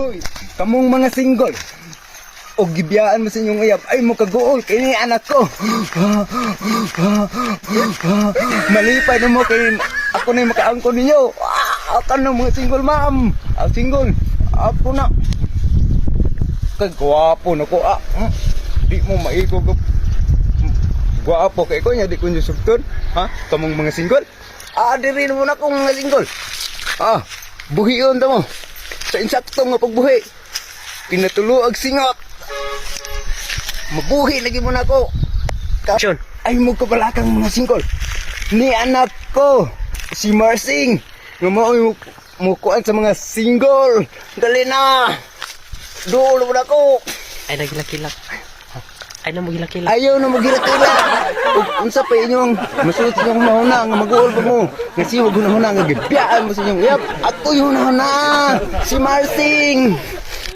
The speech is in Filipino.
Hoy, kamong mga single. O gibiyaan mo sa inyong uyab, ay mo kaguol, kay ni anak ko. Malipay na mo kay ako na yung makaangkon ninyo. Ah, Ako na mga single ma'am. Ah, single. Ako na. Kay gwapo na ko. Ah, hmm. di mo maigog. Gwapo kay ko niya, di ko niyo subton. Ha? Kamong mga single. Ah, diri mo na kong mga single. Ah, buhiyon ta mo. Sa insakto nga pagbuhi. Pinatuluag singot. Mabuhi lagi mo na ko. Action. Ay mo kabalakang mga single. Ni anak ko, si Marsing. Nga mo mukuan sa mga single. Dali na. Dulo mo na ko. Ay, nagilakilak. Ay, na mo gilakilak. Ayaw na maghiratila. Unsa pa inyong masuot sa inyong mahuna nga mag-uol mo. Nga siwag hunahuna nga gibiyaan mo sa inyong yap. Ako yung hunahuna. Si Marsing.